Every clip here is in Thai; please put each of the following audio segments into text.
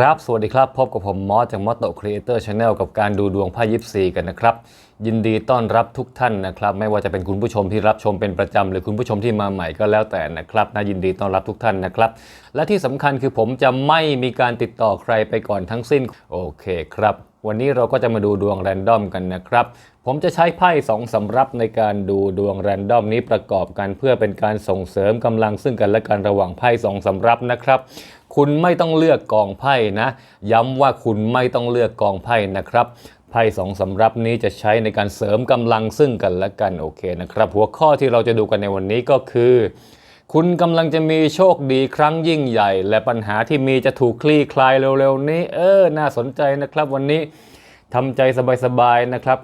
ครับ สวัสดีครับ พบกับผมมอสจากมอสโตครีเอเตอร์ชาแนลกับการดูดวงไพ่ยิปซีกันนะครับ ยินดีต้อนรับทุกท่านนะครับ ไม่ว่าจะเป็นคุณผู้ชมที่รับชมเป็นประจำ หรือคุณผู้ชมที่มาใหม่ก็แล้วแต่นะครับน่ายินดีต้อนรับทุกท่านนะครับ และที่สำคัญคือผมจะไม่มีการติดต่อใครไปก่อนทั้งสิ้น โอเคครับ วันนี้เราก็จะมาดูดวงแรนดอมกันนะครับ ผมจะใช้ไพ่สองสำรับในการดูดวงแรนดอมนี้ประกอบกันเพื่อเป็นการส่งเสริมกำลังซึ่งกันและกันระหว่างไพ่สองสำรับนะครับ คุณไม่ต้องเลือกกองไพ่นะ ย้ำว่าคุณไม่ต้องเลือกกองไพ่นะครับไพ่สองสำรับนี้จะใช้ในการเสริมกำลังซึ่งกันและกันโอเคนะครับ หัวข้อที่เราจะดูกันในวันนี้ก็คือคุณกำลังจะมีโชคดีครั้งยิ่งใหญ่ และปัญหาที่มีจะถูกคลี่คลายเร็วๆนี้ เออ น่าสนใจนะครับวันนี้ทำใจสบายๆนะครับ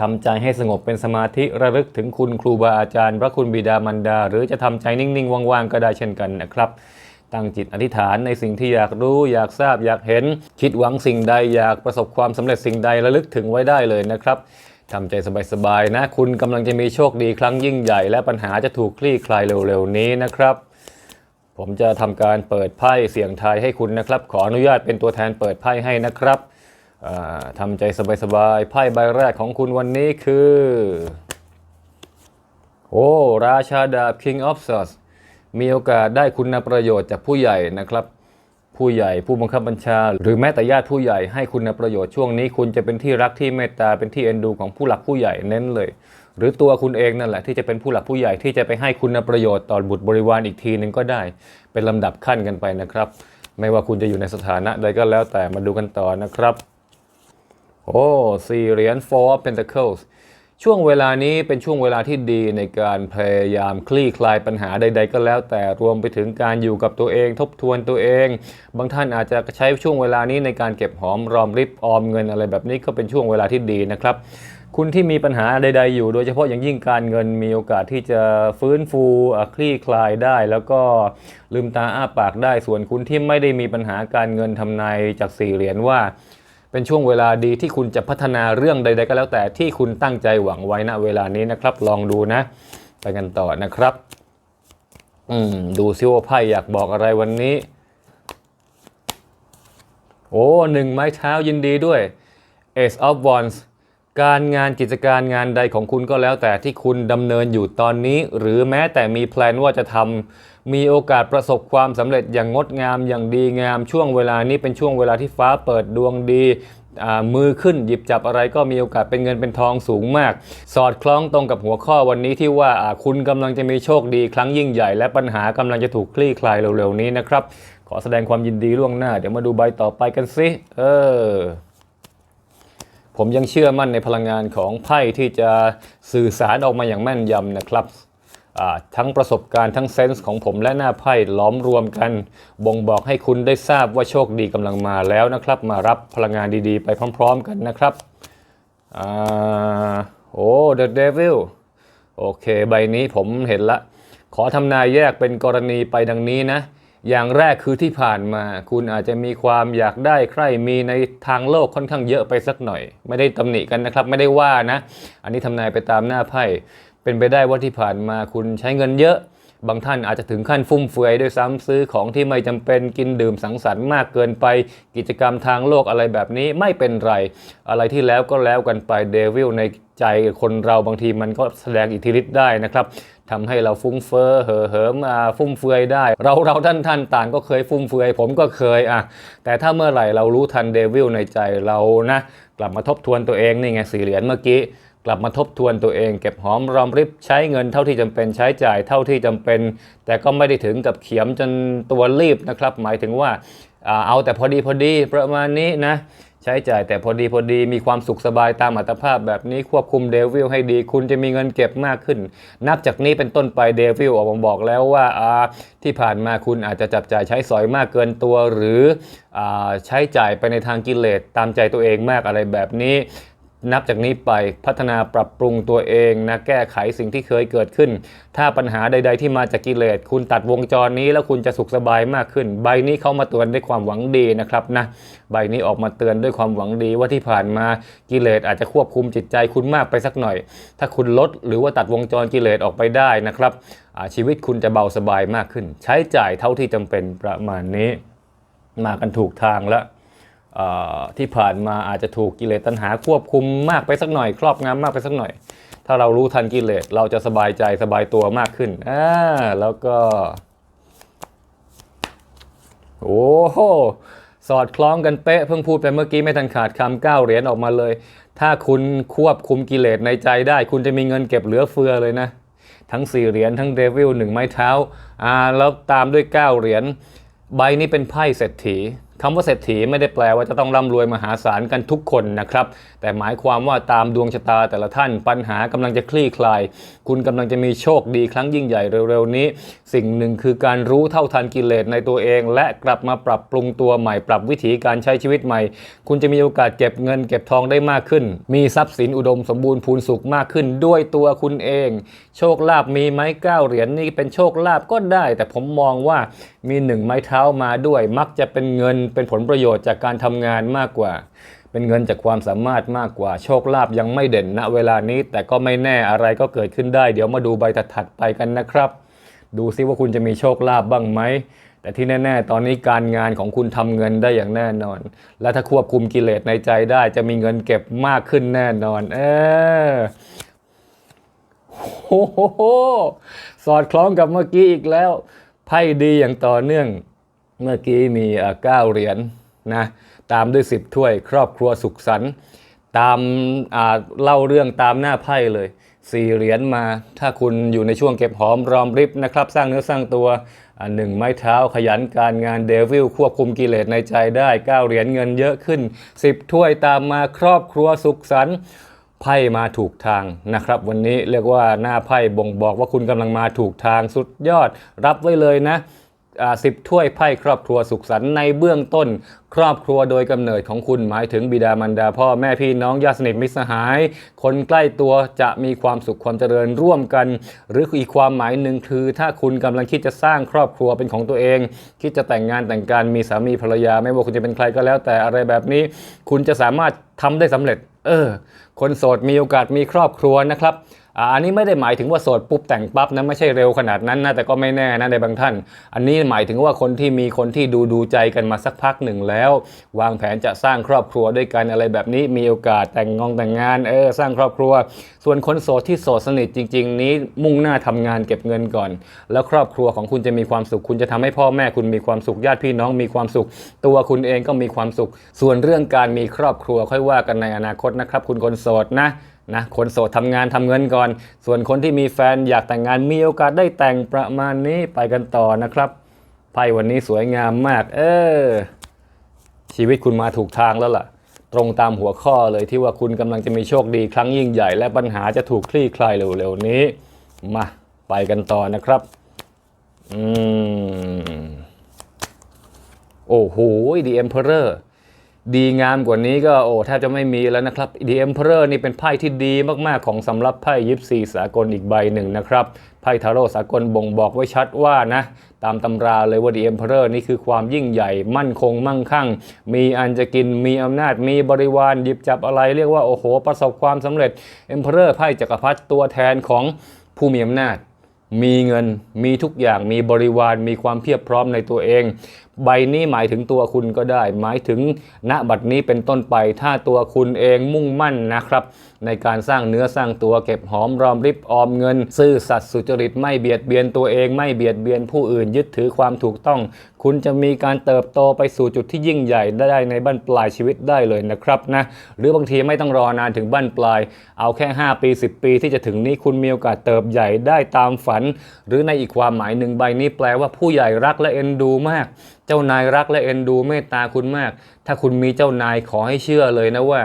ทำใจให้สงบเป็นสมาธิระลึกถึงคุณครูบาอาจารย์ พระคุณบิดามารดา หรือจะทำใจนิ่งๆว่างๆก็ได้เช่นกันนะครับ ตั้งจิตอธิษฐานในสิ่งที่อยากรู้อยากทราบอยากเห็น คิดหวังสิ่งใดอยากประสบความสำเร็จสิ่งใดระลึกถึงไว้ได้เลยนะครับทำใจสบายๆนะ คุณกำลังจะมีโชคดีครั้งยิ่งใหญ่ และปัญหาจะถูกคลี่คลายเร็วๆนี้นะครับ ผมจะทำการเปิดไพ่เสียงทายให้คุณนะครับ ขออนุญาตเป็นตัวแทนเปิดไพ่ให้นะครับทำใจสบายๆไพ่ใบแรกของคุณวันนี้คือ โอ้ ราชาดาบ King of Swords มีโอกาสได้คุณประโยชน์จากผู้ใหญ่นะครับ ผู้ใหญ่ผู้บังคับบัญชา หรือแม้แต่ญาติผู้ใหญ่ให้คุณประโยชน์ช่วงนี้ คุณจะเป็นที่รักที่เมตตาเป็นที่เอ็นดูของผู้หลักผู้ใหญ่เน้นเลย หรือตัวคุณเองนั่นแหละที่จะเป็นผู้หลักผู้ใหญ่ที่จะไปให้คุณประโยชน์ต่อบุตรบริวารอีกทีหนึ่งก็ได้ เป็นลำดับขั้นกันไปนะครับ ไม่ว่าคุณจะอยู่ในสถานะใดก็แล้วแต่มาดูกันต่อนะครับโอ้สี่เหรียญ four of pentacles ช่วงเวลานี้เป็นช่วงเวลาที่ดีในการพยายามคลี่คลายปัญหาใด ๆ ก็แล้ว แต่รวมไปถึงการอยู่กับตัวเองทบทวนตัวเอง บางท่านอาจจะใช้ช่วงเวลานี้ในการเก็บหอมรอมริบออมเงินอะไรแบบนี้ก็เป็นช่วงเวลาที่ดีนะครับ คุณที่มีปัญหาใด ๆ อยู่ โดยเฉพาะอย่างยิ่งการเงินมีโอกาสที่จะฟื้นฟูคลี่คลายได้ แล้วก็ลืมตาอ้าปากได้ส่วนคุณที่ไม่ได้มีปัญหาการเงินทำนายจากสี่เหรียญว่า เป็นช่วงเวลาดีที่คุณจะพัฒนาเรื่องใด ๆ ก็แล้วแต่ที่คุณตั้งใจหวังไว้ณเวลานี้นะครับ ลองดูนะ ไปกันต่อนะครับ อืมดูซิว่าไพ่อยากบอกอะไรวันนี้ โอ้หนึ่งไม้เท้ายินดีด้วย Ace of Wands การงานกิจการงานใดของคุณก็แล้วแต่ที่คุณดำเนินอยู่ตอนนี้ หรือแม้แต่มีแพลนว่าจะทำมีโอกาสประสบความสำเร็จอย่างงดงามอย่างดีงาม ช่วงเวลานี้เป็นช่วงเวลาที่ฟ้าเปิดดวงดีมือขึ้นหยิบจับอะไรก็มีโอกาสเป็นเงินเป็นทองสูงมาก สอดคล้องตรงกับหัวข้อวันนี้ที่ว่าอ่าคุณกำลังจะมีโชคดีครั้งยิ่งใหญ่ และปัญหากำลังจะถูกคลี่คลายเร็วๆนี้นะครับ ขอแสดงความยินดีล่วงหน้า เดี๋ยวมาดูใบต่อไปกันสิเออ ผมยังเชื่อมั่นในพลังงานของไพ่ที่จะสื่อสารออกมาอย่างแม่นยำนะครับทั้งประสบการณ์ทั้งเซนส์ของผมและหน้าไพ่ล้อมรวมกัน บ่งบอกให้คุณได้ทราบว่าโชคดีกำลังมาแล้วนะครับ มารับพลังงานดีๆ ไปพร้อม ๆ กันนะครับอโอ้ The Devil โอเค ใบนี้ผมเห็นละ ขอทำนายแยกเป็นกรณีไปดังนี้นะ อย่างแรกคือที่ผ่านมา คุณอาจจะมีความอยากได้ใครมีในทางโลกค่อนข้างเยอะไปสักหน่อย ไม่ได้ตำหนิกันนะครับ ไม่ได้ว่านะ อันนี้ทำนายไปตามหน้าไพ่เป็นไปได้ว่าที่ผ่านมาคุณใช้เงินเยอะ บางท่านอาจจะถึงขั้นฟุ่มเฟือยด้วยซ้ำซื้อของที่ไม่จำเป็นกินดื่มสังสรรค์มากเกินไปกิจกรรมทางโลกอะไรแบบนี้ไม่เป็นไร อะไรที่แล้วก็แล้วกันไปเดวิลในใจคนเราบางทีมันก็แสดงอิทธิฤทธิ์ได้นะครับ ทำให้เราฟุ้งเฟ้อเห่อเหิมฟุ่มเฟือยได้ เราเราท่านท่านต่างก็เคยฟุ่มเฟือย ผมก็เคยอะแต่ถ้าเมื่อไหร่เรารู้ทันเดวิลในใจเรานะ กลับมาทบทวนตัวเองนี่ไงสี่เหรียญเมื่อกี้กลับมาทบทวนตัวเองเก็บหอมรอมริบใช้เงินเท่าที่จำเป็นใช้จ่ายเท่าที่จำเป็น แต่ก็ไม่ได้ถึงกับเขียมจนตัวรีบนะครับ หมายถึงว่าเอาแต่พอดีพอดีประมาณนี้นะ ใช้จ่ายแต่พอดีพอดีมีความสุขสบายตามอัตภาพแบบนี้ควบคุมเดวิลให้ดี คุณจะมีเงินเก็บมากขึ้น นับจากนี้เป็นต้นไปเดวิลออกมาบอกแล้วว่าที่ผ่านมาคุณอาจจะจับจ่ายใช้สอยมากเกินตัว หรืออใช้จ่ายไปในทางกิเลสตามใจตัวเองมากอะไรแบบนี้ นับจากนี้ไปพัฒนาปรับปรุงตัวเองนะแก้ไขสิ่งที่เคยเกิดขึ้น ถ้าปัญหาใด ๆ ที่มาจากกิเลส คุณตัดวงจรนี้แล้วคุณจะสุขสบายมากขึ้น ใบนี้เข้ามาเตือนด้วยความหวังดีนะครับนะใบนี้ออกมาเตือนด้วยความหวังดีว่าที่ผ่านมากิเลสอาจจะควบคุมจิตใจคุณมากไปสักหน่อย ถ้าคุณลดหรือว่าตัดวงจรกิเลสออกไปได้นะครับชีวิตคุณจะเบาสบายมากขึ้น ใช้จ่ายเท่าที่จำเป็นประมาณนี้ มากันถูกทางแล้ว ที่ผ่านมาอาจจะถูกกิเลสตัณหาควบคุมมากไปสักหน่อย ครอบงำมากไปสักหน่อย ถ้าเรารู้ทันกิเลสเราจะสบายใจสบายตัวมากขึ้นอ่าแล้วก็ โอ้โหสอดคล้องกันเป๊ะเพิ่งพูดไปเมื่อกี้ไม่ทันขาดคำเก้าเหรียญออกมาเลย ถ้าคุณควบคุมกิเลสในใจได้ คุณจะมีเงินเก็บเหลือเฟือเลยนะ ทั้ง4เหรียญทั้งเดวิลหนึ่งไม้เท้าอ่าแล้วตามด้วย9เหรียญใบนี้เป็นไพ่เศรษฐี คำว่าเศรษฐีไม่ได้แปลว่าจะต้องร่ำรวยมหาศาลกันทุกคนนะครับ แต่หมายความว่าตามดวงชะตาแต่ละท่านปัญหากำลังจะคลี่คลาย คุณกำลังจะมีโชคดีครั้งยิ่งใหญ่เร็วๆนี้ สิ่งหนึ่งคือการรู้เท่าทันกิเลสในตัวเอง และกลับมาปรับปรุงตัวใหม่ปรับวิถีการใช้ชีวิตใหม่ คุณจะมีโอกาสเก็บเงินเก็บทองได้มากขึ้น มีทรัพย์สินอุดมสมบูรณ์พูนสุขมากขึ้นด้วยตัวคุณเอง โชคลาภมีไหมก้าเหรียญนี่เป็นโชคลาภก็ได้ แต่ผมมองว่ามีหนึ่งไม้เท้ามาด้วย มักจะเป็นเงินเป็นผลประโยชน์จากการทำงานมากกว่า เป็นเงินจากความสามารถมากกว่า โชคลาภยังไม่เด่นณเวลานี้ แต่ก็ไม่แน่อะไรก็เกิดขึ้นได้ เดี๋ยวมาดูใบถัดๆไปกันนะครับ ดูซิว่าคุณจะมีโชคลาภบ้างไหมแต่ที่แน่ ๆ ตอนนี้การงานของคุณทำเงินได้อย่างแน่นอน และถ้าควบคุมกิเลสในใจได้จะมีเงินเก็บมากขึ้นแน่นอน เออโอ้โหสอดคล้องกับเมื่อกี้อีกแล้ว ไพ่ดีอย่างต่อเนื่อง เมื่อกี้มีเอ่อเก้าเหรียญนะตามด้วย 10 ถ้วย ครอบครัวสุขสันต์ตามเล่าเรื่องตามหน้าไพ่เลยสี่เหรียญมา ถ้าคุณอยู่ในช่วงเก็บหอมรอมริบนะครับ สร้างเนื้อสร้างตัวหนึ่งไม้เท้าขยันการงานเดวิลควบคุมกิเลสในใจได้ 9 เหรียญเงินเยอะขึ้น 10 ถ้วยตามมาครอบครัวสุขสันต์ไพ่มาถูกทางนะครับ วันนี้เรียกว่าหน้าไพ่บ่งบอกว่าคุณกำลังมาถูกทางสุดยอด รับไว้เลยนะ สิบถ้วยไพ่ครอบครัวสุขสันต์ในเบื้องต้น ครอบครัวโดยกำเนิดของคุณหมายถึงบิดามารดาพ่อแม่พี่น้องญาติสนิทมิตรสหาย คนใกล้ตัวจะมีความสุขความเจริญร่วมกัน หรืออีกความหมายหนึ่งคือ ถ้าคุณกำลังคิดจะสร้างครอบครัวเป็นของตัวเอง คิดจะแต่งงานแต่งการมีสามีภรรยา ไม่ว่าคุณจะเป็นใครก็แล้ว แต่อะไรแบบนี้ คุณจะสามารถทำได้สำเร็จ เออ คนโสดมีโอกาสมีครอบครัวนะครับ อ่าอันนี้ไม่ได้หมายถึงว่าโสดปุ๊บแต่งปั๊บนะไม่ใช่เร็วขนาดนั้นนะแต่ก็ไม่แน่นะในบางท่าน อันนี้หมายถึงว่าคนที่มีคนที่ดูดูใจกันมาสักพักหนึ่งแล้ว วางแผนจะสร้างครอบครัวด้วยกันอะไรแบบนี้มีโอกาสแต่งงองแต่งงานเออสร้างครอบครัว ส่วนคนโสดที่โสดสนิทจริง ๆ นี้มุ่งหน้าทำงานเก็บเงินก่อน แล้วครอบครัวของคุณจะมีความสุข คุณจะทำให้พ่อแม่คุณมีความสุขญาติพี่น้องมีความสุข ตัวคุณเองก็มีความสุข ส่วนเรื่องการมีครอบครัวค่อยว่ากันในอนาคตนะครับ คุณคนโสดนะ นะคนโสดทำงานทำเงินก่อน ส่วนคนที่มีแฟนอยากแต่งงานมีโอกาสได้แต่งประมาณนี้ไปกันต่อนะครับไพ่วันนี้สวยงามมาก เออ ชีวิตคุณมาถูกทางแล้วล่ะ ตรงตามหัวข้อเลยที่ว่าคุณกำลังจะมีโชคดีครั้งยิ่งใหญ่ และปัญหาจะถูกคลี่คลายเร็วๆนี้ มาไปกันต่อนะครับ อืม โอ้โห The Emperor ดีงามกว่านี้ก็โอ้แทบจะไม่มีแล้วนะครับ The Emperor นี่เป็นไพ่ที่ดีมากๆของสำรับไพ่ยิปซีสากลอีกใบหนึ่งนะครับไพ่ทาโร่สากลบ่งบอกไว้ชัดว่านะตามตำราเลยว่า The Emperor นี่คือความยิ่งใหญ่มั่นคงมั่งคั่ง มีอันจะกินมีอำนาจมีบริวารหยิบจับอะไรเรียกว่าโอ้โห ประสบความสำเร็จ Emperor ไพ่จักรพรรดิตัวแทนของผู้มีอำนาจมีเงิน มีทุกอย่าง มีบริวาร มีความเพียบพร้อมในตัวเอง ใบนี้หมายถึงตัวคุณก็ได้ หมายถึงณบัดนี้เป็นต้นไป ถ้าตัวคุณเองมุ่งมั่นนะครับ ในการสร้างเนื้อสร้างตัวเก็บหอมรอมริบออมเงิน ซื่อสัตย์สุจริตไม่เบียดเบียนตัวเองไม่เบียดเบียนผู้อื่นยึดถือความถูกต้อง คุณจะมีการเติบโตไปสู่จุดที่ยิ่งใหญ่ได้ในบั้นปลายชีวิตได้เลยนะครับนะหรือบางทีไม่ต้องรอนานถึงบั้นปลาย เอาแค่ 5 ปี 10 ปีที่จะถึงนี้คุณมีโอกาสเติบใหญ่ได้ตามฝัน หรือในอีกความหมายหนึ่งใบนี้แปลว่าผู้ใหญ่รักและเอ็นดูมากเจ้านายรักและเอ็นดูเมตตาคุณมาก ถ้าคุณมีเจ้านายขอให้เชื่อเลยนะว่า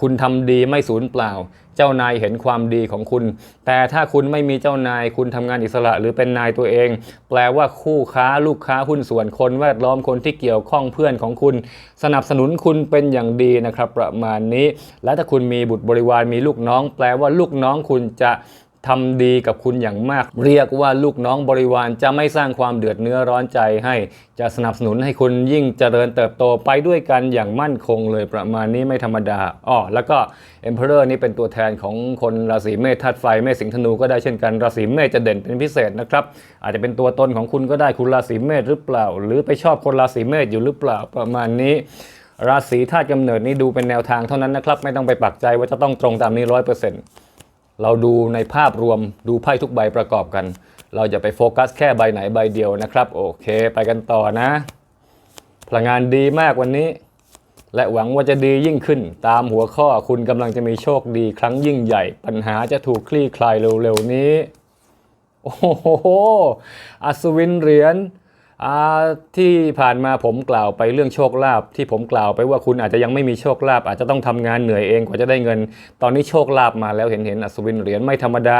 คุณทำดีไม่สูญเปล่า เจ้านายเห็นความดีของคุณ แต่ถ้าคุณไม่มีเจ้านาย คุณทำงานอิสระหรือเป็นนายตัวเอง แปลว่าคู่ค้าลูกค้าหุ้นส่วนคนแวดล้อมคนที่เกี่ยวข้องเพื่อนของคุณ สนับสนุนคุณเป็นอย่างดีนะครับ ประมาณนี้ และถ้าคุณมีบุตรบริวารมีลูกน้อง แปลว่าลูกน้องคุณจะ ทำดีกับคุณอย่างมาก เรียกว่าลูกน้องบริวารจะไม่สร้างความเดือดเนื้อร้อนใจให้ จะสนับสนุนให้คุณยิ่งเจริญเติบโตไปด้วยกันอย่างมั่นคงเลยประมาณนี้ไม่ธรรมดาอ้อแล้วก็ Emperor นี่เป็นตัวแทนของคนราศีเมษธาตุไฟเมษสิงห์ธนูก็ได้เช่นกันราศีเมษจะเด่นเป็นพิเศษนะครับอาจจะเป็นตัวตนของคุณก็ได้คุณราศีเมษหรือเปล่า หรือไปชอบคนราศีเมษอยู่หรือเปล่าประมาณนี้ราศีธาตุกำเนิดนี่ดูเป็นแนวทางเท่านั้นนะครับ ไม่ต้องไปปักใจว่าจะต้องตรงตามนี้ร้อยเปอร์เซ็นต์ เราดูในภาพรวมดูไพ่ทุกใบประกอบกัน เราจะไปโฟกัสแค่ใบไหนใบเดียวนะครับ โอเค ไปกันต่อนะ พลังงานดีมากวันนี้ และหวังว่าจะดียิ่งขึ้น ตามหัวข้อคุณกำลังจะมีโชคดีครั้งยิ่งใหญ่ ปัญหาจะถูกคลี่คลายเร็วๆนี้ โอ้โหอัศวินเหรียญ ที่ผ่านมาผมกล่าวไปเรื่องโชคลาภที่ผมกล่าวไปว่าคุณอาจจะยังไม่มีโชคลาภอาจจะต้องทำงานเหนื่อยเองกว่าจะได้เงิน ตอนนี้โชคลาภมาแล้วเห็นเห็นอัศวินเหรียญไม่ธรรมดา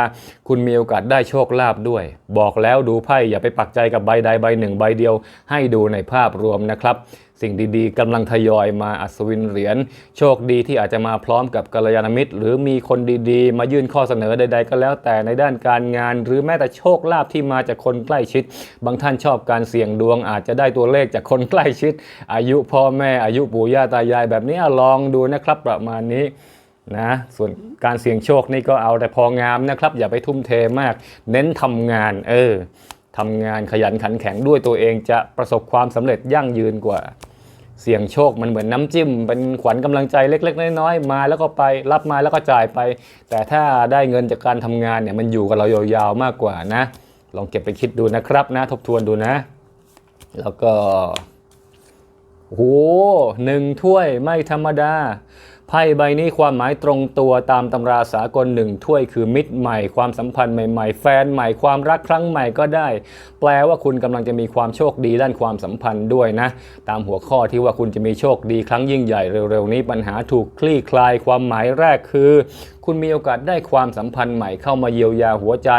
คุณมีโอกาสได้โชคลาภด้วย บอกแล้วดูไพ่อย่าไปปักใจกับใบใดใบหนึ่งใบเดียว ให้ดูในภาพรวมนะครับ สิ่งดีๆกำลังทยอยมาอัศวินเหรียญโชคดีที่อาจจะมาพร้อมกับกัลยาณมิตร หรือมีคนดีๆ มายื่นข้อเสนอใด ๆ ก็แล้วแต่ในด้านการงาน หรือแม้แต่โชคลาภที่มาจากคนใกล้ชิด บางท่านชอบการเสี่ยงดวง อาจจะได้ตัวเลขจากคนใกล้ชิด อายุพ่อแม่อายุปู่ย่าตายาย แบบนี้ลองดูนะครับประมาณนี้นะส่วนการเสี่ยงโชคนี่ก็เอาแต่พองามนะครับ อย่าไปทุ่มเทมาก เน้นทำงานเออ ทำงานขยันขันแข็งด้วยตัวเองจะประสบความสำเร็จยั่งยืนกว่า เสี่ยงโชคมันเหมือนน้ำจิ้ม เป็นขวัญกำลังใจเล็ก ๆ น้อยๆมาแล้วก็ไปรับมาแล้วก็จ่ายไป แต่ถ้าได้เงินจากการทำงานเนี่ยมันอยู่กับเรายาวๆมากกว่านะ ลองเก็บไปคิดดูนะครับนะ ทบทวนดูนะ แล้วก็โอ้โหหนึ่งถ้วยไม่ธรรมดา ไพ่ใบนี้ความหมายตรงตัวตามตำราสากลหนึ่งถ้วยคือมิตรใหม่ความสัมพันธ์ใหม่ๆ แฟนใหม่ความรักครั้งใหม่ก็ได้ แปลว่าคุณกำลังจะมีความโชคดีด้านความสัมพันธ์ด้วยนะ ตามหัวข้อที่ว่าคุณจะมีโชคดีครั้งยิ่งใหญ่เร็วๆนี้ปัญหาถูกคลี่คลายความหมายแรกคือ คุณมีโอกาสได้ความสัมพันธ์ใหม่เข้ามาเยียวยาหัวใจ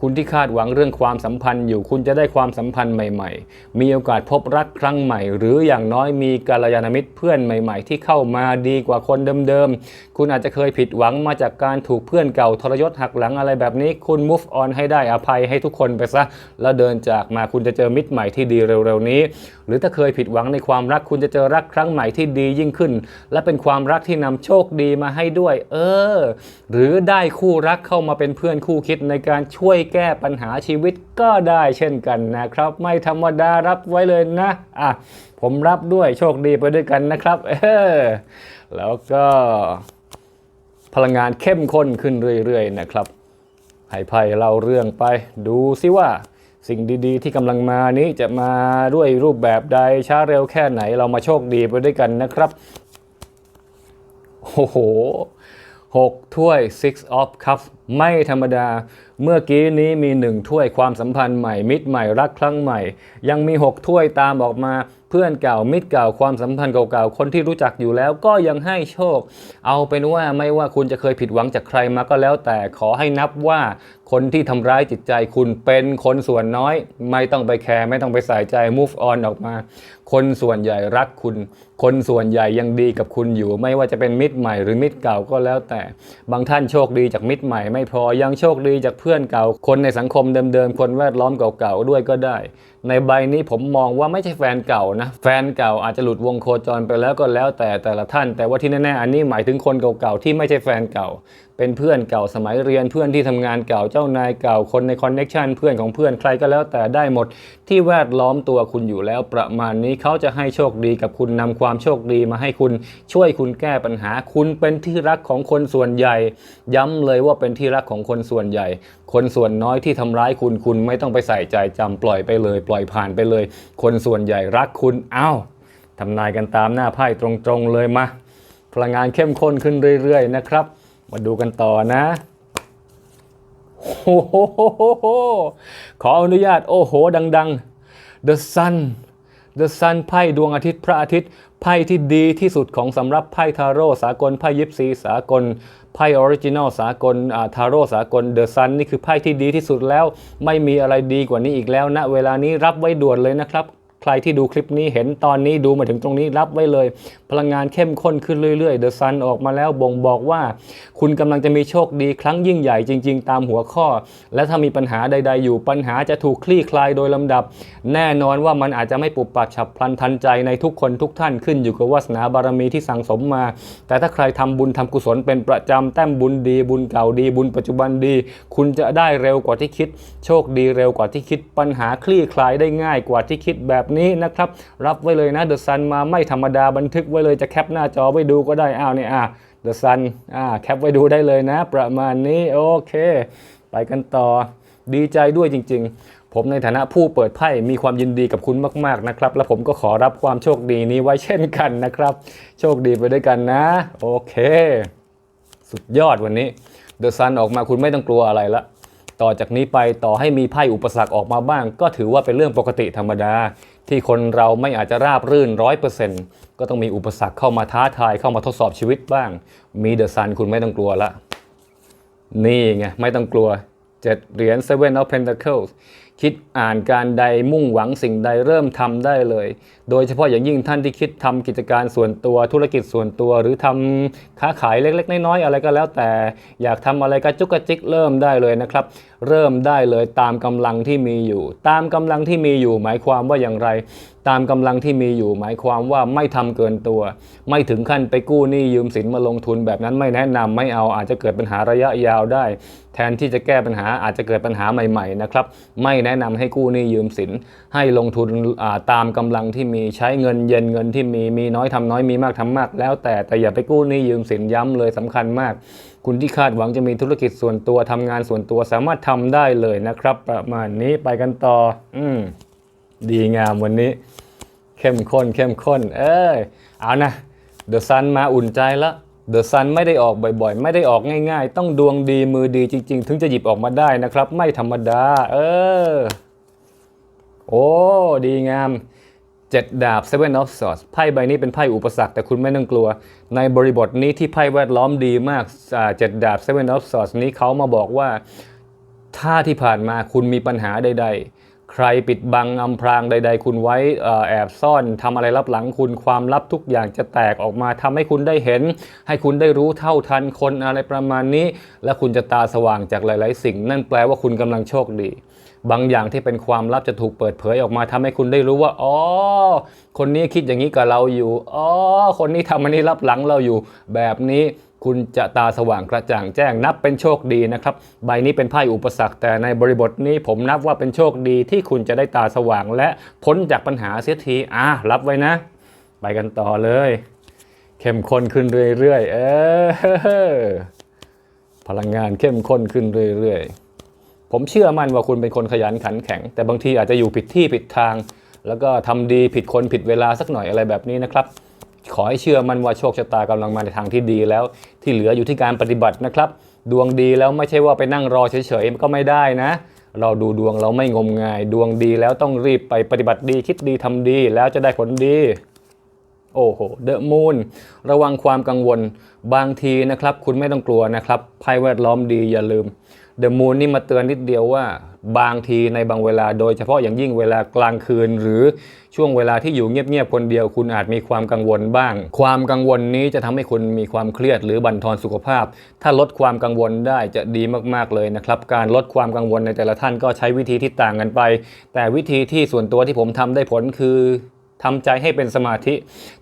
คุณที่คาดหวังเรื่องความสัมพันธ์อยู่ คุณจะได้ความสัมพันธ์ใหม่ ๆ มีโอกาสพบรักครั้งใหม่ หรืออย่างน้อยมีกัลยาณมิตรเพื่อนใหม่ ๆ ที่เข้ามาดีกว่าคนเดิมๆคุณอาจจะเคยผิดหวังมาจากการถูกเพื่อนเก่าทรยศหักหลังอะไรแบบนี้ คุณ move on ให้ได้อภัยให้ทุกคนไปซะแล้วเดินจากมาคุณจะเจอมิตรใหม่ที่ดีเร็วๆนี้ หรือถ้าเคยผิดหวังในความรักคุณจะเจอรักครั้งใหม่ที่ดียิ่งขึ้น และเป็นความรักที่นำโชคดีมาให้ด้วย เออ หรือได้คู่รักเข้ามาเป็นเพื่อนคู่คิดในการช่วยแก้ปัญหาชีวิตก็ได้เช่นกันนะครับ ไม่ธรรมดารับไว้เลยนะอะผมรับด้วยโชคดีไปด้วยกันนะครับเออแล้วก็พลังงานเข้มข้นขึ้นเรื่อยๆนะครับ ให้ไพ่เล่าเรื่องไปดูซิว่า สิ่งดีๆ ที่กำลังมานี้จะมาด้วยรูปแบบใดช้าเร็วแค่ไหนเรามาโชคดีไปด้วยกันนะครับโอ้โหหกถ้วย six of cups ไม่ธรรมดา เมื่อกี้นี้มีหนึ่งถ้วยความสัมพันธ์ใหม่มิตรใหม่รักครั้งใหม่ ยังมี6ถ้วยตามออกมา เพื่อนเก่ามิตรเก่าความสัมพันธ์เก่าๆคนที่รู้จักอยู่แล้วก็ยังให้โชค เอาเป็นว่าไม่ว่าคุณจะเคยผิดหวังจากใครมาก็แล้ว แต่ขอให้นับว่าคนที่ทำร้ายจิตใจคุณเป็นคนส่วนน้อย ไม่ต้องไปแคร์ไม่ต้องไปใส่ใจ move on ออกมา คนส่วนใหญ่รักคุณ คนส่วนใหญ่ยังดีกับคุณอยู่ ไม่ว่าจะเป็นมิตรใหม่หรือมิตรเก่าก็แล้วแต่ บางท่านโชคดีจากมิตรใหม่ ไม่พอยังโชคดีจากเพื่อนเก่า คนในสังคมเดิมๆ คนแวดล้อมเก่าๆ ด้วยก็ได้ ในใบนี้ผมมองว่าไม่ใช่แฟนเก่านะ แฟนเก่าอาจจะหลุดวงโคจรไปแล้วก็แล้วแต่แต่ละท่าน แต่ว่าที่แน่ๆอันนี้หมายถึงคนเก่าๆที่ไม่ใช่แฟนเก่า เป็นเพื่อนเก่าสมัยเรียนเพื่อนที่ทำงานเก่าเจ้านายเก่าคนในคอนเน็ชันเพื่อนของเพื่อนใครก็แล้วแต่ได้หมด ที่แวดล้อมตัวคุณอยู่แล้วประมาณนี้เขาจะให้โชคดีกับคุณนำความโชคดีมาให้คุณช่วยคุณแก้ปัญหา คุณเป็นที่รักของคนส่วนใหญ่ ย้ำเลยว่าเป็นที่รักของคนส่วนใหญ่ คนส่วนน้อยที่ทำร้ายคุณคุณไม่ต้องไปใส่ใจจำปล่อยไปเลย ปล่อยผ่านไปเลย คนส่วนใหญ่รักคุณอ้าวทำนายกันตามหน้าไพ่ตรงๆเลยมาพลังงานเข้มข้นขึ้นเรื่อยๆนะครับ มาดูกันต่อนะโอ้โหขออนุญาตโอ้โห ดัง ๆ The Sun The Sun ไพ่ดวงอาทิตย์พระอาทิตย์ ไพ่ที่ดีที่สุดของสำหรับไพ่ทาโร่สากล ไพ่ยิปซีสากล ไพ่ออริจินอลสากลทาโร่สากล The Sun นี่คือไพ่ที่ดีที่สุดแล้ว ไม่มีอะไรดีกว่านี้อีกแล้วณนะเวลานี้รับไว้ด่วนเลยนะครับ ใครที่ดูคลิปนี้เห็นตอนนี้ดูมาถึงตรงนี้รับไว้เลย พลังงานเข้มข้นขึ้นเรื่อยๆ The Sun ออกมาแล้วบ่งบอกว่า คุณกำลังจะมีโชคดีครั้งยิ่งใหญ่จริง ๆ ตามหัวข้อ และถ้ามีปัญหาใด ๆ อยู่ปัญหาจะถูกคลี่คลายโดยลำดับ แน่นอนว่ามันอาจจะไม่ปุบปับฉับพลันทันใจในทุกคนทุกท่านขึ้นอยู่กับวาสนาบารมีที่สั่งสมมา แต่ถ้าใครทำบุญทำกุศลเป็นประจำแต้มบุญดี บุญเก่าดี บุญปัจจุบันดี คุณจะได้เร็วกว่าที่คิด โชคดีเร็วกว่าที่คิด ปัญหาคลี่คลายได้ง่ายกว่าที่คิดแบบนี้นะครับรับไว้เลยนะเดอะซันมาไม่ธรรมดาบันทึกไว้เลยจะแคปหน้าจอไว้ดูก็ได้อ้าวเนี่ยอะเดอะซันอ่าแคปไว้ดูได้เลยนะ ประมาณนี้โอเค ไปกันต่อดีใจด้วยจริง ๆ ผมในฐานะผู้เปิดไพ่มีความยินดีกับคุณมากๆนะครับ และผมก็ขอรับความโชคดีนี้ไว้เช่นกันนะครับ โชคดีไปด้วยกันนะ โอเค สุดยอดวันนี้เดอะซันออกมาคุณไม่ต้องกลัวอะไรละต่อจากนี้ไปต่อให้มีไพ่อุปสรรคออกมาบ้าง ก็ถือว่าเป็นเรื่องปกติธรรมดา ที่คนเราไม่อาจจะราบรื่นร้อยเปอร์เซ็นต์ก็ต้องมีอุปสรรคเข้ามาท้าทายเข้ามาทดสอบชีวิตบ้าง มีเดอะซันคุณไม่ต้องกลัวละ นี่ไง ไม่ต้องกลัวเจ็ดเหรียญ Seven of Pentacles คิดอ่านการใดมุ่งหวังสิ่งใดเริ่มทำได้เลย โดยเฉพาะอย่างยิ่งท่านที่คิดทำกิจการส่วนตัวธุรกิจส่วนตัว หรือทำค้าขายเล็กๆ น้อยๆอะไรก็แล้วแต่อยากทำอะไรกระจุกกระจิกเริ่มได้เลยนะครับ เริ่มได้เลยตามกำลังที่มีอยู่ ตามกำลังที่มีอยู่หมายความว่าอย่างไร ตามกำลังที่มีอยู่หมายความว่าไม่ทำเกินตัว ไม่ถึงขั้นไปกู้หนี้ยืมสินมาลงทุนแบบนั้นไม่แนะนำไม่เอาอาจจะเกิดปัญหาระยะยาวได้ แทนที่จะแก้ปัญหาอาจจะเกิดปัญหาใหม่ๆนะครับไม่แนะนำให้กู้หนี้ยืมสิน ให้ลงทุนตามกำลังที่มีใช้เงินเย็นเงินที่มีมีน้อยทำน้อยมีมากทำมาก แล้วแต่แต่อย่าไปกู้หนี้ยืมสินย้ำเลยสำคัญมาก คุณที่คาดหวังจะมีธุรกิจส่วนตัวทำงานส่วนตัวสามารถทำได้เลยนะครับ ประมาณนี้ไปกันต่อ อืมดีงามวันนี้ เข้มข้นเข้มข้น เอ้ยเอานะเดอะซันมาอุ่นใจละเดอะซันไม่ได้ออกบ่อยๆ ไม่ได้ออกง่ายๆ ต้องดวงดีมือดีจริง ๆ ถึงจะหยิบออกมาได้นะครับ ไม่ธรรมดา เออ โอ้ ดีงาม เจ็ดดาบ Seven of Swords ไพ่ใบนี้เป็นไพ่อุปสรรคแต่คุณไม่ต้องกลัว ในบริบทนี้ที่ไพ่แวดล้อมดีมากเจ็ดดาบ Seven of Swords นี้เขามาบอกว่า ถ้าที่ผ่านมาคุณมีปัญหาใด ๆ ใครปิดบังอำพรางใด ๆ คุณไว้แอบซ่อนทำอะไรลับหลังคุณความลับทุกอย่างจะแตกออกมาทำให้คุณได้เห็น ให้คุณได้รู้เท่าทันคนอะไรประมาณนี้ และคุณจะตาสว่างจากหลาย ๆ สิ่ง นั่นแปลว่าคุณกำลังโชคดี บางอย่างที่เป็นความลับจะถูกเปิดเผยออกมาทำให้คุณได้รู้ว่า อ๋อ คนนี้คิดอย่างนี้กับเราอยู่ อ๋อ คนนี้ทำอันนี้รับหลังเราอยู่ แบบนี้คุณจะตาสว่างกระจ่างแจ้งนับเป็นโชคดีนะครับ ใบนี้เป็นไพ่อุปสรรคแต่ในบริบทนี้ผมนับว่าเป็นโชคดีที่คุณจะได้ตาสว่างและพ้นจากปัญหาเสียทีอะรับไว้นะ ไปกันต่อเลย เข้มข้นขึ้นเรื่อยๆ เออพลังงานเข้มข้นขึ้นเรื่อยๆ ผมเชื่อมั่นว่าคุณเป็นคนขยันขันแข็ง แต่บางทีอาจจะอยู่ผิดที่ผิดทาง แล้วก็ทำดีผิดคนผิดเวลาสักหน่อยอะไรแบบนี้นะครับ ขอให้เชื่อมั่นว่าโชคชะตากำลังมาในทางที่ดีแล้ว ที่เหลืออยู่ที่การปฏิบัตินะครับ ดวงดีแล้วไม่ใช่ว่าไปนั่งรอเฉยๆก็ไม่ได้นะ เราดูดวงเราไม่งมงาย ดวงดีแล้วต้องรีบไปปฏิบัติดีคิดดีทำดีแล้วจะได้ผลดีโอ้โห เดอะมูน ระวังความกังวล บางทีนะครับ คุณไม่ต้องกลัวนะครับไพ่แวดล้อมดีอย่าลืม เดอะมูนนี่มาเตือนนิดเดียวว่า บางทีในบางเวลาโดยเฉพาะอย่างยิ่งเวลากลางคืน หรือช่วงเวลาที่อยู่เงียบๆคนเดียว คุณอาจมีความกังวลบ้าง ความกังวลนี้จะทำให้คุณมีความเครียดหรือบั่นทอนสุขภาพ ถ้าลดความกังวลได้จะดีมากๆเลยนะครับการลดความกังวลในแต่ละท่านก็ใช้วิธีที่ต่างกันไป แต่วิธีที่ส่วนตัวที่ผมทำได้ผลคือ ทำใจให้เป็นสมาธิ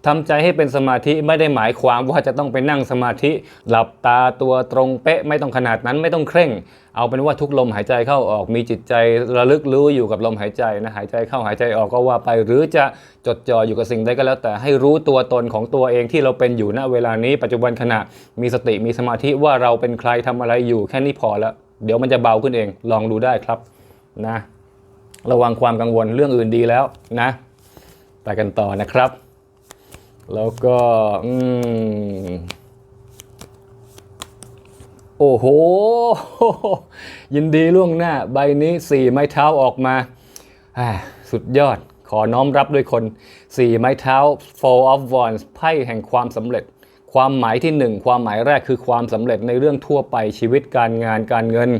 ทำใจให้เป็นสมาธิไม่ได้หมายความว่าจะต้องไปนั่งสมาธิ หลับตาตัวตรงเป๊ะไม่ต้องขนาดนั้นไม่ต้องเคร่ง เอาเป็นว่าทุกลมหายใจเข้าออกมีจิตใจระลึกรู้อยู่กับลมหายใจนะหายใจเข้าหายใจออกก็ว่าไป หรือจะจดจ่ออยู่กับสิ่งใดก็แล้ว แต่ให้รู้ตัวตนของตัวเองที่เราเป็นอยู่ณเวลานี้ ปัจจุบันขณะมีสติมีสมาธิว่าเราเป็นใครทำอะไรอยู่แค่นี้พอแล้ว เดี๋ยวมันจะเบาขึ้นเองลองดูได้ครับนะ ระวังความกังวลเรื่องอื่นดีแล้วนะ ไปกันต่อนะครับ แล้วก็อืมโอ้โห ยินดีล่วงหน้า ใบนี้สี่ไม้เท้าออกมาอ่าสุดยอด ขอน้อมรับด้วยคนสี่ไม้เท้า four of wands ไพ่แห่งความสำเร็จ ความหมายที่หนึ่งความหมายแรกคือความสำเร็จในเรื่องทั่วไปชีวิตการงานการเงิน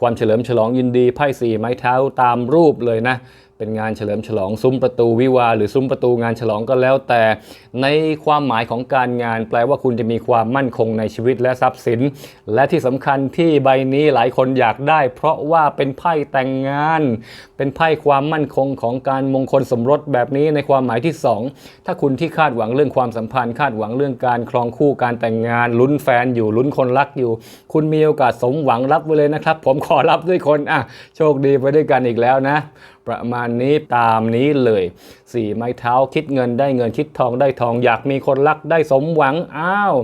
ความเฉลิมฉลองยินดีไพ่สี่ไม้เท้าตามรูปเลยนะ เป็นงานเฉลิมฉลองซุ้มประตูวิวาห์หรือซุ้มประตูงานฉลองก็แล้วแต่ ในความหมายของการงาน แปลว่าคุณจะมีความมั่นคงในชีวิตและทรัพย์สิน และที่สำคัญที่ใบนี้หลายคนอยากได้ เพราะว่าเป็นไพ่แต่งงานเป็นไพ่ความมั่นคงของการมงคลสมรสแบบนี้ในความหมายที่สองถ้าคุณที่คาดหวังเรื่องความสัมพันธ์ คาดหวังเรื่องการครองคู่การแต่งงานลุ้นแฟนอยู่ลุ้นคนรักอยู่ คุณมีโอกาสสมหวังรับไว้เลยนะครับ ผมขอรับด้วยคนอะโชคดีไปด้วยกันอีกแล้วนะ ประมาณนี้ตามนี้เลยสี่ไม้เท้าคิดเงินได้เงินคิดทองได้ทองอยากมีคนรักได้สมหวังอ้าว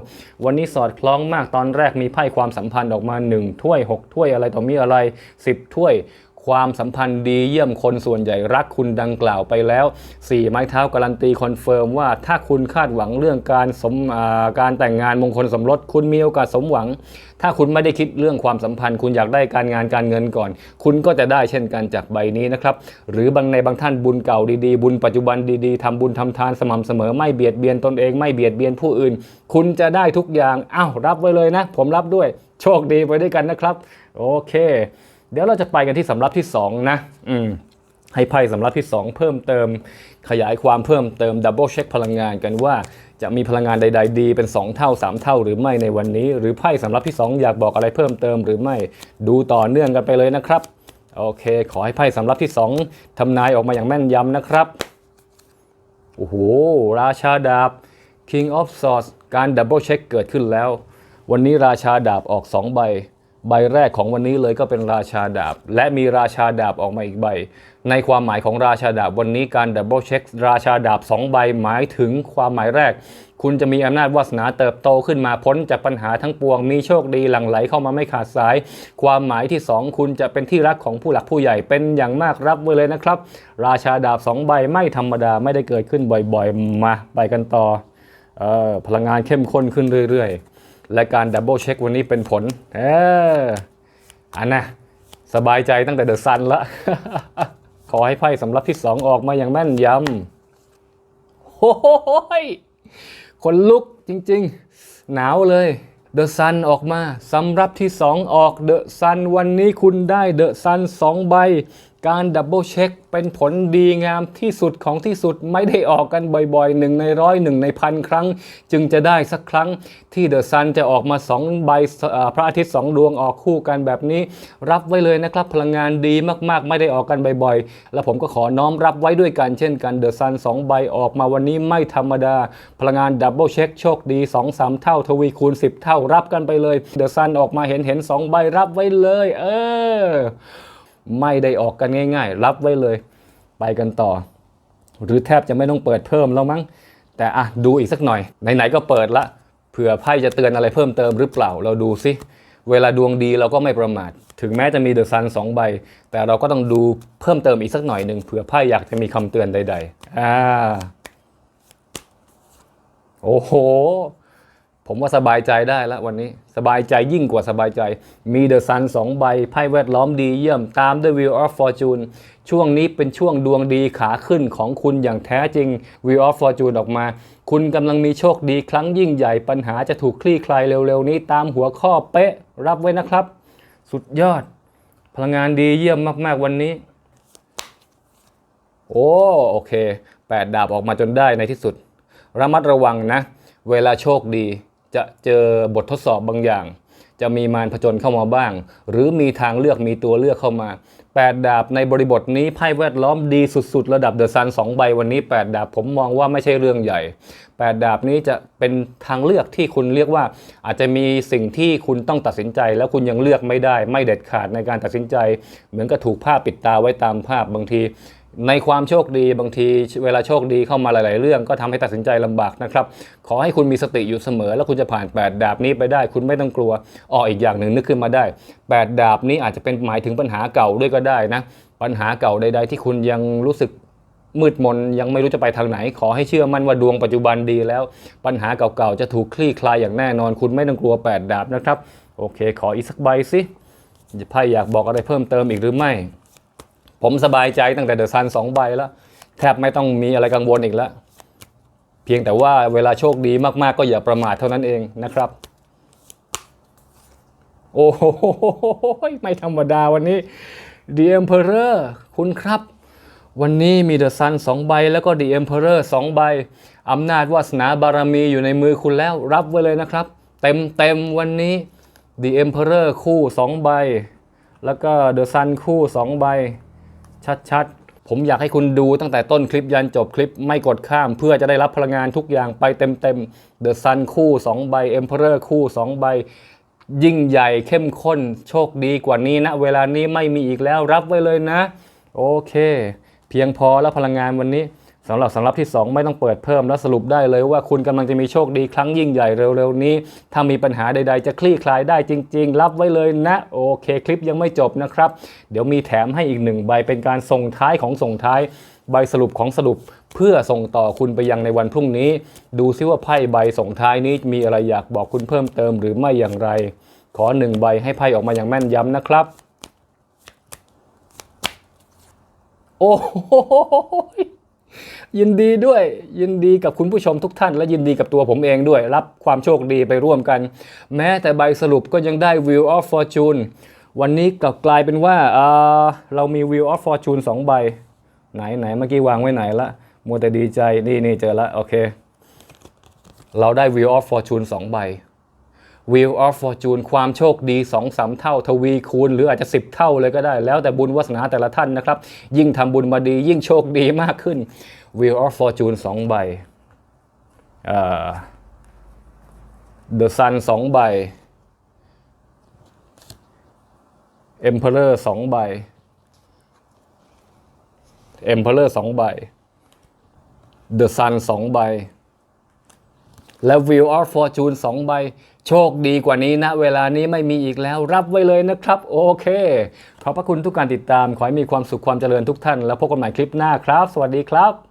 วันนี้สอดคล้องมากตอนแรกมีไพ่ความสัมพันธ์ออกมา1ถ้วย 6 ถ้วยอะไรต่อมีอะไร 10 ถ้วย ความสัมพันธ์ดีเยี่ยมคนส่วนใหญ่รักคุณดังกล่าวไปแล้ว 4 ไม้เท้าการันตีคอนเฟิร์มว่าถ้าคุณคาดหวังเรื่องการสมาการแต่งงานมงคลสมรสคุณมีโอกาสสมหวัง ถ้าคุณไม่ได้คิดเรื่องความสัมพันธ์ คุณอยากได้การงานการเงินก่อน คุณก็จะได้เช่นกันจากใบนี้นะครับ หรือบางในบางท่านบุญเก่าดีๆ บุญปัจจุบันดีๆทำบุญทำทานสม่ำเสมอไม่เบียดเบียนตนเองไม่เบียดเบียนผู้อื่น คุณจะได้ทุกอย่างอ้าวรับไว้เลยนะ ผมรับด้วย โชคดีไปด้วยกันนะครับ โอเค เดี๋ยวเราจะไปกันที่สำรับที่ 2 นะ อืมให้ไพ่สำรับที่ 2 เพิ่มเติม ขยายความเพิ่มเติมดับเบิลเช็คพลังงานกันว่าจะมีพลังงานใด ๆ ดีเป็น 2 เท่า 3 เท่าหรือไม่ในวันนี้ หรือไพ่สำรับที่ 2 อยากบอกอะไรเพิ่มเติมหรือไม่ดูต่อเนื่องกันไปเลยนะครับ โอเค ขอให้ไพ่สำรับที่ 2ทำนายออกมาอย่างแม่นยำนะครับโอ้โหราชาดาบ King of Swords การดับเบิลเช็คเกิดขึ้นแล้ว วันนี้ราชาดาบออก 2 ใบ ใบแรกของวันนี้เลยก็เป็นราชาดาบ และมีราชาดาบออกมาอีกใบ ในความหมายของราชาดาบวันนี้การดับเบิลเช็คราชาดาบ 2 ใบหมายถึงความหมายแรก คุณจะมีอำนาจวาสนาเติบโตขึ้นมาพ้นจากปัญหาทั้งปวง มีโชคดีหลั่งไหลเข้ามาไม่ขาดสาย ความหมายที่ 2 คุณจะเป็นที่รักของผู้หลักผู้ใหญ่เป็นอย่างมากรับไว้เลยนะครับ ราชาดาบ 2 ใบไม่ธรรมดาไม่ได้เกิดขึ้นบ่อยๆมาไปกันต่อออพลังงานเข้มข้นขึ้นเรื่อยๆ และการดับเบิลเช็ควันนี้เป็นผล เอออันนะสบายใจตั้งแต่เดอะซันละ ขอให้ไพ่สำรับที่2องออกมาอย่างแม่นยำโอ้โหยคนลุกจริงๆ หนาวเลยเดอะซันออกมาสำรับที่2องออกเดอะซันวันนี้คุณได้เดอะซัน2ใบ การดับเบิลเช็คเป็นผลดีงามที่สุดของที่สุดไม่ได้ออกกันบ่อยๆหนึ่งในร้อยหนึ่งในพันครั้ง จึงจะได้สักครั้งที่เดอะซันจะออกมา2ใบพระอาทิตย์2ดวงออกคู่กันแบบนี้ รับไว้เลยนะครับพลังงานดีมากๆ ไม่ได้ออกกันบ่อยๆ แล้วผมก็ขอน้อมรับไว้ด้วยกันเช่นกันเดอะซัน2ใบออกมาวันนี้ไม่ธรรมดา พลังงานดับเบิลเช็คโชคดี2-3เท่าทวีคูณ 10 เท่ารับกันไปเลยเดอะซันออกมาเห็นเห็นสองใบรับไว้เลย เออ ไม่ได้ออกกันง่าย ๆ รับไว้เลยไปกันต่อ หรือแทบจะไม่ต้องเปิดเพิ่มแล้วมั้ง แต่อะดูอีกสักหน่อยไหนๆก็เปิดละเผื่อไพ่จะเตือนอะไรเพิ่มเติมหรือเปล่าเราดูสิเวลาดวงดีเราก็ไม่ประมาท ถึงแม้จะมีเดอะซันสองใบ แต่เราก็ต้องดูเพิ่มเติมอีกสักหน่อยหนึ่งเผื่อไพ่อยากจะมีคำเตือนใด ๆ อ่า โอ้โห ผมว่าสบายใจได้แล้ววันนี้ สบายใจยิ่งกว่าสบายใจ มีเดอะซันสองใบ ไพ่แวดล้อมดีเยี่ยมตามด้วย Wheel of Fortune ช่วงนี้เป็นช่วงดวงดีขาขึ้นของคุณอย่างแท้จริง Wheel of Fortune ออกมา คุณกำลังมีโชคดีครั้งยิ่งใหญ่ปัญหาจะถูกคลี่คลายเร็วๆ นี้ตามหัวข้อเป๊ะรับไว้นะครับ สุดยอด พลังงานดีเยี่ยมมากๆวันนี้ โอ้โอเคแปดดาบออกมาจนได้ในที่สุด ระมัดระวังนะ เวลาโชคดี จะเจอบททดสอบบางอย่าง จะมีมารผจญเข้ามาบ้าง หรือมีทางเลือกมีตัวเลือกเข้ามา 8 ดาบในบริบทนี้ไพ่แวดล้อมดีสุด ๆ ระดับเดอะซัน2ใบวันนี้ 8 ดาบผมมองว่าไม่ใช่เรื่องใหญ่ 8 ดาบนี้จะเป็นทางเลือกที่คุณเรียกว่า อาจจะมีสิ่งที่คุณต้องตัดสินใจ แล้วคุณยังเลือกไม่ได้ ไม่เด็ดขาดในการตัดสินใจ เหมือนกับถูกผ้าปิดตาไว้ตามภาพบางที ในความโชคดีบางทีเวลาโชคดีเข้ามาหลาย ๆ เรื่องก็ทำให้ตัดสินใจลำบากนะครับ ขอให้คุณมีสติอยู่เสมอ แล้วคุณจะผ่าน 8 ดาบนี้ไปได้ คุณไม่ต้องกลัวอ้ออีกอย่างหนึ่งนึกขึ้นมาได้ 8 ดาบนี้อาจจะเป็นหมายถึงปัญหาเก่าด้วยก็ได้นะ ปัญหาเก่าใด ๆ ที่คุณยังรู้สึกมืดมนยังไม่รู้จะไปทางไหน ขอให้เชื่อมั่นว่าดวงปัจจุบันดีแล้ว ปัญหาเก่าๆจะถูกคลี่คลายอย่างแน่นอน คุณไม่ต้องกลัว 8 ดาบนะครับ โอเค ขออีกสักใบสิไพ่อยากบอกอะไรเพิ่มเติมอีกหรือไม่ ผมสบายใจตั้งแต่เดอะซันสองใบแล้ว แทบไม่ต้องมีอะไรกังวลอีกแล้ว เพียงแต่ว่าเวลาโชคดีมากๆ ก็อย่าประมาทเท่านั้นเองนะครับ โอ้โหไม่ธรรมดาวันนี้ The Emperor คุณครับ วันนี้มี The Sun สองใบแล้วก็ The Emperor สองใบอำนาจวาสนาบารมีอยู่ในมือคุณแล้วรับไว้เลยนะครับ เต็มเต็มวันนี้ The Emperor คู่สองใบ แล้วก็ The Sun คู่สองใบ ชัดๆ ผมอยากให้คุณดูตั้งแต่ต้นคลิปยันจบคลิปไม่กดข้าม เพื่อจะได้รับพลังงานทุกอย่างไปเต็มๆ The Sun คู่ 2 ใบ Emperor คู่ 2 ใบ ยิ่งใหญ่เข้มข้นโชคดีกว่านี้นะ เวลานี้ไม่มีอีกแล้วรับไว้เลยนะ โอเค เพียงพอแล้วพลังงานวันนี้ สำหรับสำหรับที่ 2 ไม่ต้องเปิดเพิ่มแล้วสรุปได้เลยว่าคุณกำลังจะมีโชคดีครั้งยิ่งใหญ่เร็วๆนี้ ถ้ามีปัญหาใดๆ จะคลี่คลายได้จริง ๆ รับไว้เลยนะโอเคคลิปยังไม่จบนะครับ เดี๋ยวมีแถมให้อีกหนึ่งใบเป็นการส่งท้ายของส่งท้าย ใบสรุปของสรุปเพื่อส่งต่อคุณไปยังในวันพรุ่งนี้ ดูซิว่าไพ่ใบส่งท้ายนี้มีอะไรอยากบอกคุณเพิ่มเติมหรือไม่อย่างไร ขอหนึ่งใบให้ไพ่ออกมาอย่างแม่นยำนะครับ โอ้โห ยินดีด้วย ยินดีกับคุณผู้ชมทุกท่าน และยินดีกับตัวผมเองด้วย รับความโชคดีไปร่วมกัน แม้แต่ใบสรุปก็ยังได้ Wheel of Fortune วันนี้กลับกลายเป็นว่าเออเรามี Wheel of Fortune 2 ใบ ไหนไหนเมื่อกี้วางไว้ไหนละมัวแต่ดีใจนี่นี่เจอละโอเค เราได้ Wheel of Fortune 2 ใบ Wheel of Fortune ความโชคดี 2 3 เท่า ทวีคูณ หรืออาจจะ 10 เท่าเลยก็ได้ แล้วแต่บุญวาสนาแต่ละท่านนะครับ ยิ่งทำบุญมาดียิ่งโชคดีมากขึ้น Wheel of Fortune 2 ใบเอ่อ The Sun 2 ใบ Emperor 2 ใบ Emperor 2 ใบ The Sun 2 ใบ และ Wheel of Fortune 2 ใบ โชคดีกว่านี้นะ เวลานี้ไม่มีอีกแล้ว รับไว้เลยนะครับ โอเค ขอบพระคุณทุกการติดตาม ขอให้มีความสุขความเจริญทุกท่าน แล้วพบกันใหม่คลิปหน้าครับ สวัสดีครับ